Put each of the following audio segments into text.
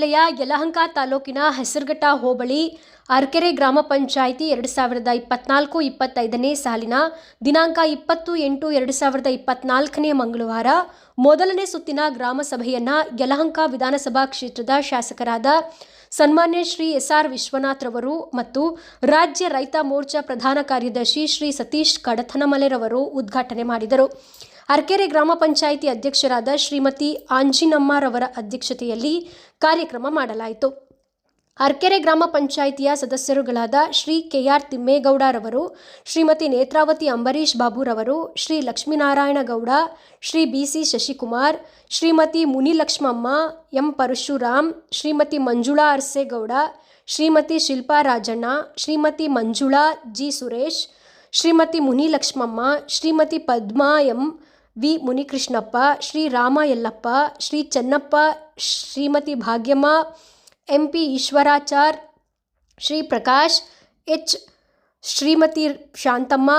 ಜಿಲ್ಲೆಯ ಯಲಹಂಕ ತಾಲೂಕಿನ ಹೆಸರುಘಟ್ಟ ಹೋಬಳಿ, ಅರ್ಕೆರೆ ಗ್ರಾಮ ಪಂಚಾಯಿತಿ ಎರಡು ಸಾವಿರದ ಇಪ್ಪತ್ನಾಲ್ಕು ಇಪ್ಪತ್ತೈದನೇ ಸಾಲಿನ ದಿನಾಂಕ ಇಪ್ಪತ್ತು ಎಂಟು ಎರಡು ಸಾವಿರದ ಇಪ್ಪತ್ನಾಲ್ಕನೇ ಮಂಗಳವಾರ ಮೊದಲನೇ ಸುತ್ತಿನ ಗ್ರಾಮ ಸಭೆಯನ್ನು ಯಲಹಂಕ ವಿಧಾನಸಭಾ ಕ್ಷೇತ್ರದ ಶಾಸಕರಾದ ಸನ್ಮಾನ್ಯ ಶ್ರೀ ಎಸ್ ಆರ್ ವಿಶ್ವನಾಥ್ ರವರು ಮತ್ತು ರಾಜ್ಯ ರೈತ ಮೋರ್ಚಾ ಪ್ರಧಾನ ಕಾರ್ಯದರ್ಶಿ ಶ್ರೀ ಸತೀಶ್ ಕಡಥನಮಲೆರವರು ಉದ್ಘಾಟನೆ ಮಾಡಿದರು. ಅರ್ಕೆರೆ ಗ್ರಾಮ ಪಂಚಾಯಿತಿ ಅಧ್ಯಕ್ಷರಾದ ಶ್ರೀಮತಿ ಆಂಜಿನಮ್ಮರವರ ಅಧ್ಯಕ್ಷತೆಯಲ್ಲಿ ಕಾರ್ಯಕ್ರಮ ಮಾಡಲಾಯಿತು. ಅರ್ಕೆರೆ ಗ್ರಾಮ ಪಂಚಾಯಿತಿಯ ಸದಸ್ಯರುಗಳಾದ ಶ್ರೀ ಕೆಆರ್ ತಿಮ್ಮೇಗೌಡರವರು, Shrimati Netravati Ambareesh ಬಾಬುರವರು, Shri Lakshminarayanagowda, Shri BC Shashikumar, Shrimati Munilakshmamma, M. Parashuram, Shrimati Manjula Arsegowda, Shrimati Shilpa Rajanna, Shrimati Manjula G. Suresh, Shrimati Munilakshmamma, Shrimati Padma M. V Munikrishnappa, Shri Rama Yallappa Shri Chennappa, Shrimati Bhagyamma M P Eshwarachar, Shri Prakash, H Shrimati Shantamma,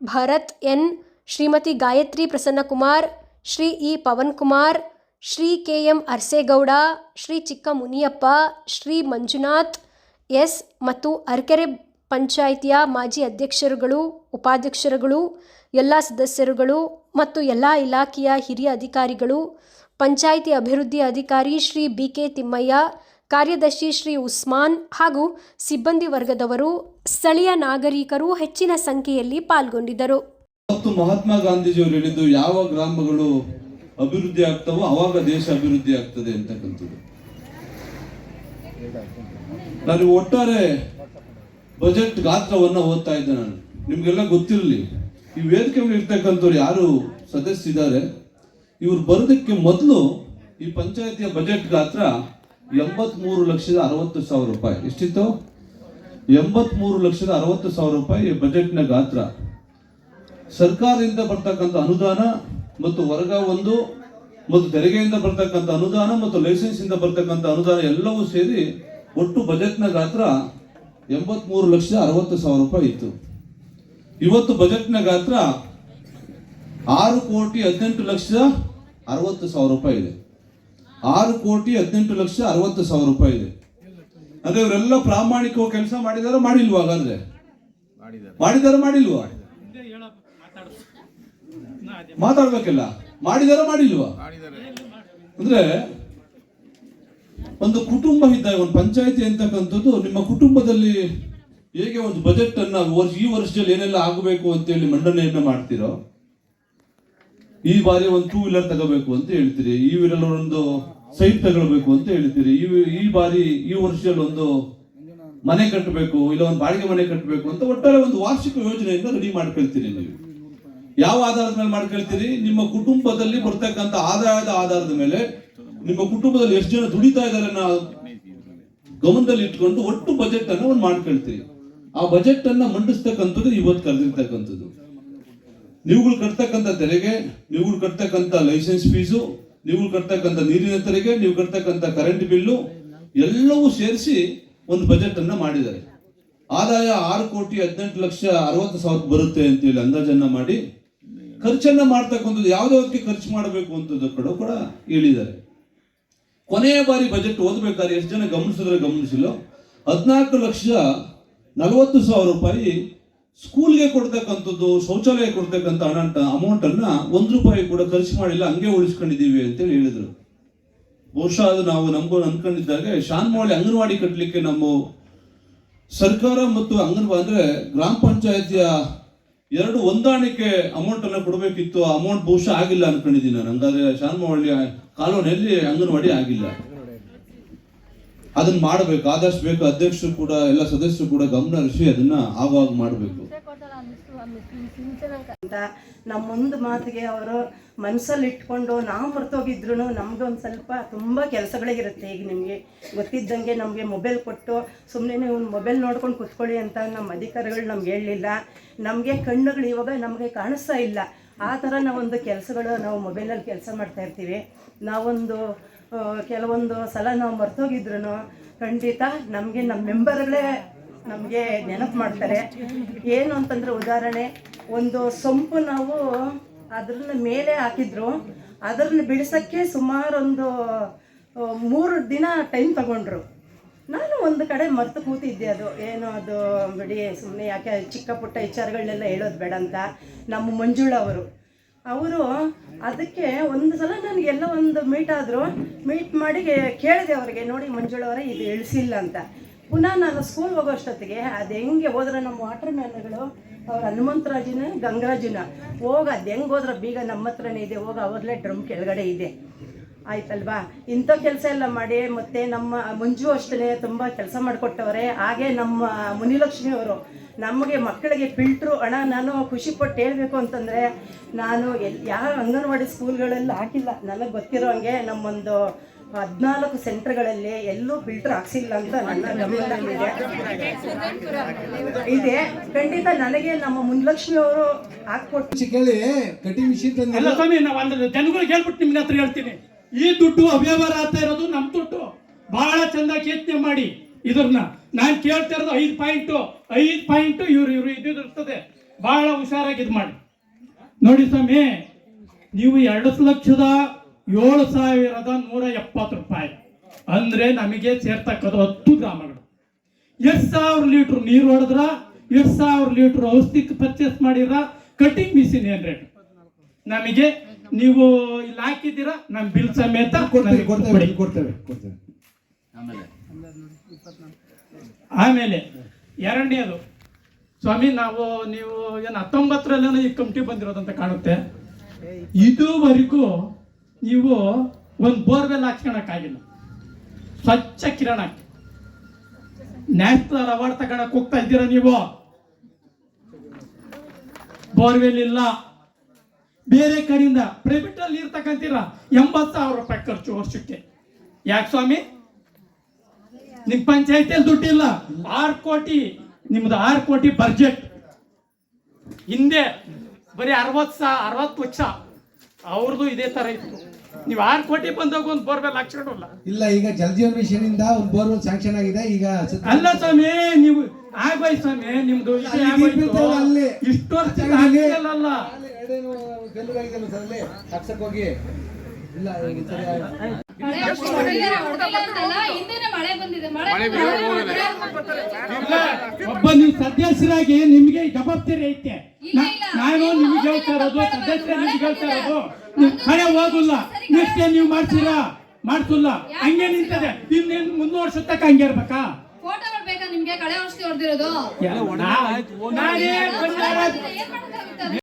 Bharat N, Shrimati Gayatri Prasannakumar, Shri E Pavan Kumar Shri K M Arsegowda, Shri Chikka Muniyappa Shri Manjunath, S ಮತ್ತು ಅರ್ಕೆರೆ ಪಂಚಾಯಿತಿಯ ಮಾಜಿ ಅಧ್ಯಕ್ಷರುಗಳು, ಉಪಾಧ್ಯಕ್ಷರುಗಳು, ಎಲ್ಲ ಸದಸ್ಯರುಗಳು ಮತ್ತು ಎಲ್ಲ ಇಲಾಖೆಯ ಹಿರಿಯ ಅಧಿಕಾರಿಗಳು, ಪಂಚಾಯಿತಿ ಅಭಿವೃದ್ಧಿ ಅಧಿಕಾರಿ ಶ್ರೀ ಬಿ ಕೆ ತಿಮ್ಮಯ್ಯ, ಕಾರ್ಯದರ್ಶಿ ಶ್ರೀ ಉಸ್ಮಾನ್ ಹಾಗೂ ಸಿಬ್ಬಂದಿ ವರ್ಗದವರು, ಸ್ಥಳೀಯ ನಾಗರಿಕರು ಹೆಚ್ಚಿನ ಸಂಖ್ಯೆಯಲ್ಲಿ ಪಾಲ್ಗೊಂಡಿದ್ದರು. ಮತ್ತು ಮಹಾತ್ಮ ಗಾಂಧೀಜಿಯವರು ಹೇಳಿದ್ದು ಯಾವ ಗ್ರಾಮಗಳು ಅಭಿವೃದ್ಧಿ ಆಗ್ತವೋ ಅವಾಗ ದೇಶ ಅಭಿವೃದ್ಧಿ ಆಗ್ತದೆ ಅಂತಕ್ಕಂಥದ್ದು. ನಾನು ಒಟ್ಟಾರೆ ಬಜೆಟ್ ಗಾತ್ರವನ್ನ ಓದ್ತಾ ಇದ್ದೆ ನಾನು. ನಿಮಗೆಲ್ಲ ಗೊತ್ತಿರಲಿ. ಈ ವೇದಿಕೆ ಮೇಲೆ ಇರ್ತಕ್ಕಂಥವ್ರು ಯಾರು ಸದಸ್ಯರಿದ್ದಾರೆ ಇವ್ರು ಬರೋದಕ್ಕೆ ಮೊದಲು ಈ ಪಂಚಾಯತಿಯ ಬಜೆಟ್ ಗಾತ್ರ ಎಂಬತ್ಮೂರು ಲಕ್ಷದ ಅರವತ್ತು ಸಾವಿರ ರೂಪಾಯಿ. ಎಷ್ಟಿತ್ತು? ಎಂಬತ್ಮೂರು ಲಕ್ಷದ ಅರವತ್ತು ಸಾವಿರ ರೂಪಾಯಿ ಬಜೆಟ್ನ ಗಾತ್ರ. ಸರ್ಕಾರದಿಂದ ಬರ್ತಕ್ಕಂಥ ಅನುದಾನ ಮತ್ತು ವರ್ಗ ಒಂದು ಮತ್ತು ತೆರಿಗೆಯಿಂದ ಬರ್ತಕ್ಕಂಥ ಅನುದಾನ ಮತ್ತು ಲೈಸೆನ್ಸ್ ಇಂದ ಬರ್ತಕ್ಕಂಥ ಅನುದಾನ ಎಲ್ಲವೂ ಸೇರಿ ಒಟ್ಟು ಬಜೆಟ್ನ ಗಾತ್ರ ಎಂಬತ್ಮೂರು ಲಕ್ಷ ಅರವತ್ತು ಸಾವಿರ ರೂಪಾಯಿ ಇತ್ತು. ಇವತ್ತು ಬಜೆಟ್ನ ಗಾತ್ರ ಆರು ಕೋಟಿ ಹದಿನೆಂಟು ಲಕ್ಷ ಅರವತ್ತು ಸಾವಿರ ರೂಪಾಯಿ ಇದೆ. ಆರು ಕೋಟಿ ಹದಿನೆಂಟು ಲಕ್ಷ ಅರವತ್ತು ಸಾವಿರ ರೂಪಾಯಿ ಇದೆ. ಅಂದ್ರೆ ಇವರೆಲ್ಲ ಪ್ರಾಮಾಣಿಕವಾಗಿ ಕೆಲಸ ಮಾಡಿದಾರ ಮಾಡಿಲ್ವಾ ಹಾಗಾದ್ರೆ? ಮಾಡಿದಾರ ಮಾಡಿಲ್ವಾ? ಮಾತಾಡ್ಬೇಕಲ್ಲ. ಮಾಡಿದಾರ ಮಾಡಿಲ್ವಾ? ಅಂದ್ರೆ ಒಂದು ಕುಟುಂಬ ಇದ್ದಾಗ ಒಂದು ಪಂಚಾಯತಿ ಅಂತಕ್ಕಂಥದ್ದು, ನಿಮ್ಮ ಕುಟುಂಬದಲ್ಲಿ ಹೇಗೆ ಒಂದು ಬಜೆಟ್ ಅನ್ನ ವರ್ಷ, ಈ ವರ್ಷದಲ್ಲಿ ಏನೆಲ್ಲ ಆಗಬೇಕು ಅಂತ ಹೇಳಿ ಮಂಡನೆಯನ್ನ ಮಾಡ್ತೀರೋ? ಈ ಬಾರಿ ಒಂದು ಟೂ ವೀಲರ್ ತಗೋಬೇಕು ಅಂತ ಹೇಳ್ತೀರಿ, ಈ ವೀಲರ್ ಒಂದು ಸೈಟ್ ತಗೊಳ್ಬೇಕು ಅಂತ ಹೇಳ್ತೀರಿ, ಈ ಈ ಬಾರಿ ಈ ವರ್ಷದಲ್ಲಿ ಒಂದು ಮನೆ ಕಟ್ಟಬೇಕು, ಇಲ್ಲ ಒಂದು ಬಾಡಿಗೆ ಮನೆ ಕಟ್ಟಬೇಕು ಅಂತ ಒಟ್ಟಾರೆ ಒಂದು ವಾರ್ಷಿಕ ಯೋಜನೆಯಿಂದ ರೆಡಿ ಮಾಡ್ಕೊಳ್ತೀರಿ ನೀವು. ಯಾವ ಆಧಾರದ ಮೇಲೆ ಮಾಡ್ಕೊಳ್ತೀರಿ? ನಿಮ್ಮ ಕುಟುಂಬದಲ್ಲಿ ಬರ್ತಕ್ಕಂಥ ಆದಾಯದ ಆಧಾರದ ಮೇಲೆ ನಿಮ್ಮ ಕುಟುಂಬದಲ್ಲಿ ಎಷ್ಟು ಜನ ದುಡಿತಾ ಇದ್ದಾರೆ ಗಮನದಲ್ಲಿ ಇಟ್ಕೊಂಡು ಒಟ್ಟು ಬಜೆಟ್ ಅನ್ನ ಒಂದು ಮಾಡ್ಕೊಳ್ತೀರಿ. ಆ ಬಜೆಟ್ ಅನ್ನ ಮಂಡಿಸ್ತಕ್ಕಂಥದ್ದು ಇವತ್ತು ಕರೆದಿರ್ತಕ್ಕಂಥದ್ದು. ನೀವುಗಳು ಕಟ್ತಕ್ಕಂಥ ತೆರಿಗೆ, ನೀವುಗಳು ಕಟ್ತಕ್ಕಂಥ ಲೈಸೆನ್ಸ್ ಫೀಸು ನೀವುಗಳು ಕಟ್ತಕ್ಕಂಥ ನೀರಿನ ತೆರಿಗೆ, ನೀವು ಕಟ್ತಕ್ಕಂಥ ಕರೆಂಟ್ ಬಿಲ್ಲು ಎಲ್ಲವೂ ಸೇರಿಸಿ ಒಂದು ಬಜೆಟ್ ಅನ್ನ ಮಾಡಿದ್ದಾರೆ. ಆದಾಯ ಆರು ಕೋಟಿ ಹದಿನೆಂಟು ಲಕ್ಷ ಅರವತ್ತು ಸಾವಿರ ಬರುತ್ತೆ ಅಂತೇಳಿ ಅಂದಾಜನ್ನ ಮಾಡಿ ಖರ್ಚನ್ನ ಮಾಡ್ತಕ್ಕಂಥದ್ದು ಯಾವ್ದಾವ್ದಕ್ಕೆ ಖರ್ಚು ಮಾಡಬೇಕು ಅಂತದ್ದು ಕೂಡ ಹೇಳಿದ್ದಾರೆ. ಕೊನೆಯ ಬಾರಿ ಬಜೆಟ್ ಓದಬೇಕಾದ್ರೆ ಎಷ್ಟು ಜನ ಗಮನಿಸಿದ್ರೆ ಗಮನಿಸಿಲ್ಲ? ಹದಿನಾಲ್ಕು ಲಕ್ಷ ನಲವತ್ತು ಸಾವಿರ ರೂಪಾಯಿ ಸ್ಕೂಲ್ಗೆ ಕೊಡ್ತಕ್ಕಂಥದ್ದು, ಶೌಚಾಲಯ ಕೊಡ್ತಕ್ಕಂಥ ಹಣ ಅಮೌಂಟ್ ಅನ್ನ ಒಂದು ರೂಪಾಯಿ ಕೂಡ ಖರ್ಚು ಮಾಡಿಲ್ಲ, ಹಂಗೆ ಉಳಿಸ್ಕೊಂಡಿದ್ದೀವಿ ಅಂತೇಳಿ ಹೇಳಿದ್ರು. ಬಹುಶಃ ಅದು ನಾವು ನಮ್ಗೂ ಅನ್ಕೊಂಡಿದ್ದಾಗ ಶಾನ್ಮಾಳಿ ಅಂಗನವಾಡಿ ಕಟ್ಟಲಿಕ್ಕೆ ನಮ್ಮ ಸರ್ಕಾರ ಮತ್ತು ಅಂಗನವಾಡಿ ಅಂದ್ರೆ ಗ್ರಾಮ ಪಂಚಾಯತಿಯ ಎರಡು ಹೊಂದಾಣಿಕೆ ಅಮೌಂಟ್ ಅನ್ನ ಕೊಡಬೇಕಿತ್ತು, ಆ ಅಮೌಂಟ್ ಬಹುಶಃ ಆಗಿಲ್ಲ ಅನ್ಕೊಂಡಿದ್ದೀನಿ ನಾನು. ಹಂಗಾದ್ರೆ ಶಾನ್ಮಹಳ್ಳಿ ಕಾಲೋನಿಯಲ್ಲಿ ಅಂಗನವಾಡಿ ಆಗಿಲ್ಲ. ಅದನ್ನ ಮಾಡಬೇಕು. ಆದಷ್ಟು ಬೇಕು ಅಧ್ಯಕ್ಷರು ಕೂಡ, ಎಲ್ಲ ಸದಸ್ಯರು ಕೂಡ ಗಮನ ಹರಿಸಿ ಅದನ್ನ ಆವಾಗ ಮಾಡಬೇಕು. ಅಂತ ಮುಂದೆ ಮಾತಿಗೆ ಅವರು ಮನಸ್ಸಲ್ಲಿ ಇಟ್ಕೊಂಡು ನಾವು ಮರ್ತೋಗಿದ್ರು ನಮ್ಗೆ ಒಂದು ಸ್ವಲ್ಪ ತುಂಬ ಕೆಲಸಗಳಿರುತ್ತೆ ಈಗ ನಿಮಗೆ. ಗೊತ್ತಿದ್ದಂಗೆ ನಮಗೆ ಮೊಬೈಲ್ ಕೊಟ್ಟು ಸುಮ್ಮನೆ ನೀವು ಮೊಬೈಲ್ ನೋಡ್ಕೊಂಡು ಕುತ್ಕೊಳ್ಳಿ ಅಂತ ನಮ್ಮ ಅಧಿಕಾರಿಗಳು ನಮ್ಗೆ ಹೇಳಲಿಲ್ಲ. ನಮಗೆ ಕಣ್ಣುಗಳು ಇವಾಗ ನಮಗೆ ಕಾಣಿಸ್ತಾ ಇಲ್ಲ. ಆ ಥರ ನಾವೊಂದು ಕೆಲಸಗಳು ನಾವು ಮೊಬೈಲಲ್ಲಿ ಕೆಲಸ ಮಾಡ್ತಾ ಇರ್ತೀವಿ. ನಾವೊಂದು ಕೆಲವೊಂದು ಸಲ ನಾವು ಮರ್ತೋಗಿದ್ರು ಖಂಡಿತ ನಮಗೆ ನಮ್ಮ ಮೆಂಬರ್ಗಳೇ ನಮಗೆ ನೆನಪು ಮಾಡ್ತಾರೆ. ಏನು ಅಂತಂದ್ರೆ ಉದಾಹರಣೆ ಒಂದು ಸೊಂಪು ನಾವು ಅದ್ರನ್ನ ಮೇಲೆ ಹಾಕಿದ್ರು. ಅದ್ರನ್ನ ಬಿಡಿಸೋಕ್ಕೆ ಸುಮಾರೊಂದು ಮೂರು ದಿನ ಟೈಮ್ ತಗೊಂಡ್ರು. ನಾನು ಒಂದು ಕಡೆ ಮರ್ತು ಕೂತಿದ್ದೆ ಅದು. ಏನು ಅದು ಬಿಡಿ ಸುಮ್ಮನೆ ಯಾಕೆ ಚಿಕ್ಕ ಪುಟ್ಟ ವಿಚಾರಗಳನ್ನೆಲ್ಲ ಹೇಳೋದು ಬೇಡ ಅಂತ ನಮ್ಮ ಮಂಜುಳ ಅವರು. ಅವರು ಅದಕ್ಕೆ ಒಂದು ಸಲ ನನಗೆ ಎಲ್ಲ ಒಂದು ಮೀಟ್ ಆದರು. ಮೀಟ್ ಮಾಡಿ ಕೇಳಿದೆ ಅವರಿಗೆ, ನೋಡಿ ಮಂಜುಳವರೇ ಇದು ಇಳಿಸಿಲ್ಲ ಅಂತ. ಪುನಃ ನಾನು ಸ್ಕೂಲ್ ಹೋಗೋ ಅಷ್ಟೊತ್ತಿಗೆ ಅದು ಹೆಂಗೆ ಹೋದ್ರೆ ನಮ್ಮ ವಾಟರ್ ಮ್ಯಾನ್ಗಳು ಅವ್ರ ಹನುಮಂತರಾಜಿನ, ಗಂಗರಾಜಿನ. ಹೋಗ ಅದು ಹೆಂಗೆ ಹೋದ್ರೆ? ಬೀಗ ನಮ್ಮ ಹತ್ರನೇ ಇದೆ. ಹೋಗ ಅವ್ರಲ್ಲೇ ಡ್ರಮ್ ಕೆಳಗಡೆ ಇದೆ. ಆಯ್ತಲ್ವಾ? ಇಂಥ ಕೆಲಸ ಎಲ್ಲ ಮಾಡಿ ಮತ್ತೆ ನಮ್ಮ ಮಂಜು ಅಷ್ಟೇ ತುಂಬ ಕೆಲಸ ಮಾಡಿಕೊಟ್ಟವ್ರೆ. ಹಾಗೆ ನಮ್ಮ ಮುನಿಲಕ್ಷ್ಮಿ ಅವರು. ನಮಗೆ ಮಕ್ಕಳಿಗೆ ಫಿಲ್ಟ್ರು ಹಣ ನಾನು ಖುಷಿ ಪಟ್ಟು ಹೇಳಬೇಕು ಅಂತಂದರೆ, ನಾನು ಎಲ್ ಯಾವ ಅಂಗನವಾಡಿ ಸ್ಕೂಲ್ಗಳಲ್ಲಿ ಹಾಕಿಲ್ಲ. ನನಗೆ ಗೊತ್ತಿರೋ ಹಂಗೆ ನಮ್ಮೊಂದು ಹದಿನಾಲ್ಕು ಸೆಂಟರ್ಗಳಲ್ಲಿ ಎಲ್ಲೂ ಫಿಲ್ಟರ್ ಹಾಕ್ಸಿಲ್ಲ ಅಂತ ನನ್ನ ಗಮನದಲ್ಲಿದೆ. ಇದೆ. ಖಂಡಿತ ನನಗೆ ನಮ್ಮ ಮುನ್ಲಕ್ಷ್ಮಿ ಅವರು ಹಾಕ್ಕೊಟ್ಟು ಕೇಳಿ ಕಟಿಂಗ್ ಮಿಷಿನ್ ತಂದಿಲ್ಲ? ಅಲ್ಲ ಸ್ವಾಮಿ ನಾವು ಅಂದ್ರೆ ಜನಗಳಿಗೆ ಹೇಳ್ಬಿಟ್ಟು ನಿಮ್ಗೆ ಹತ್ರ ಹೇಳ್ತೀನಿ. ಈ ದುಡ್ಡು ಅವ್ಯವಹಾರ ಆಗ್ತಾ ಇರೋದು ನಮ್ ದುಡ್ಡು. ಬಹಳ ಚಂದ ಯೋಚನೆ ಮಾಡಿ ಇದ್ರನ್ನ. ನಾನ್ ಕೇಳ್ತಾ ಇರೋದು ಐದು ಪಾಯಿಂಟು ಐದು ಪಾಯಿಂಟು ಇವ್ರು ಇವ್ರು ಇದು ಇರ್ತದೆ. ಬಹಳ ಹುಷಾರಾಗಿ ಇದು ಮಾಡಿ. ನೋಡಿ ಸ್ವಾಮಿ ನೀವು ಎರಡು ಲಕ್ಷದ ಏಳು ಸಾವಿರದ ನೂರ ಎಪ್ಪತ್ತು ರೂಪಾಯಿ. ಅಂದ್ರೆ ನಮಗೆ ಸೇರ್ತಕ್ಕದ್ದು ಹತ್ತು ಗ್ರಾಮಗಳು. ಎಷ್ಟು ಸಾವಿರ ಲೀಟ್ರ್ ನೀರು ಹೊಡೆದ್ರ ಎಷ್ಟು ಸಾವಿರ ಲೀಟ್ರ್ ಔಷಧಿ ಪರ್ಚೇಸ್ ಮಾಡಿರ ಕಟಿಂಗ್ ಮಿಷಿನ್ ಏನು ರೇಟ್ ನಮಗೆ ನೀವು ಇಲ್ಲಿ ಹಾಕಿದ್ದೀರಾ ನಮ್ಮ ಬಿಲ್ ಸಮೇತ ಕೊಡ್ತೇವೆ ಆಮೇಲೆ ಎರಡನೇದು ಸ್ವಾಮಿ ನಾವು ನೀವು ಏನು ಹತ್ತೊಂಬತ್ತರಲ್ಲೇನೋ ಈ ಕಮಿಟಿ ಬಂದಿರೋದಂತ ಕಾಣುತ್ತೆ. ಇದುವರೆಗೂ ನೀವು ಒಂದು ಬೋರ್ವೆಲ್ ಹಾಕ್ಸ್ಕೊಳಕ್ಕಾಗಿಲ್ಲ. ಸ್ವಚ್ಛ ಕಿರಣ. ನ್ಯಾಷನಲ್ ಅವಾರ್ಡ್ ತಗೊಳಕ್ ಹೋಗ್ತಾ ಇದ್ದೀರಾ ನೀವು? ಬೋರ್ವೆಲ್ ಇಲ್ಲ. ಬೇರೆ ಕಡೆಯಿಂದ ಪ್ರೈವೇಟ್ ಅಲ್ಲಿ ನೀರು ತಗೊಂತೀರಾ ಎಂಬತ್ತು ಸಾವಿರ ರೂಪಾಯಿ ಖರ್ಚು ವರ್ಷಕ್ಕೆ. ಯಾಕೆ ಸ್ವಾಮಿ? ನಿಮ್ ಪಂಚಾಯತಿಯಲ್ಲಿ ದುಡ್ಡಿಲ್ಲ. ಆರು ಕೋಟಿ, ನಿಮ್ದು ಆರು ಕೋಟಿ ಬಜೆಟ್ ಹಿಂದೆ ಬರೀ ಅರವತ್ತು ಸಾ ಅರವತ್ತು ಲಕ್ಷ. ಅವ್ರದ್ದು ಇದೇ ತರ ಇತ್ತು. ನೀವು ಆರು ಕೋಟಿ ಬಂದಾಗ ಒಂದು ಬೋರ್ವೆಲ್ ಹಾಕ್ಸ್ಕೊಂಡಲ್ಲ. ಇಲ್ಲ ಈಗ ಜಲಜೀವನ್ ಮಿಷನ್ ಇಂದ ಒಂದು ಬೋರ್ವೆಲ್ ಸ್ಯಾಂಕ್ಷನ್ ಆಗಿದೆ ಈಗ ಅಲ್ಲ ಸ್ವಾಮಿ ನೀವು ಆಗೋಯ್ ಸ್ವಾಮಿ ನಿಮ್ದು ಅಲ್ಲಿ. ಇಷ್ಟು ವರ್ಷ ಅಲ್ಲಿ ಆಗಿಲ್ಲಲ್ಲ ಹೋಗಿ. ಇಲ್ಲ ಈಗ ಸರಿ ಆಯ್ತು. ಮಳೆ ಬಂದಿದೆ ಮಳೆ ಇಲ್ಲ, ಒಬ್ಬ ನೀವು ಸದಸ್ಯರಾಗಿ ನಿಮ್ಗೆ ಜವಾಬ್ದಾರಿ ಐತೆ. ನಾ- ನಾನು ನಿಮ್ಗೆ ಹೇಳ್ತಾ ಇರೋದು ಸದಸ್ಯ ನಿಮ್ಗೆ ಹೇಳ್ತಾ ಇರೋದು ನೀವು ಕಡೆ ಹೋಗುಲ್ಲ. ನೆಕ್ಸ್ಟ್ ನೀವು ಮಾಡ್ತೀರಾ? ಮಾಡ್ತಿಲ್ಲ ಹಂಗೆ ನಿಂತದೆ. ಇನ್ನೇನ್ ಮುನ್ನೂರು ವರ್ಷ ತಕ್ಕ ಹಂಗೆ ಇರ್ಬೇಕಾ? ಫೋಟೋ ನಿಮ್ಗೆ? ಕಳೆ ಔಷಧಿ ಹೊಡೆದಿರೋದು? ನಾನೇ ಏನ್?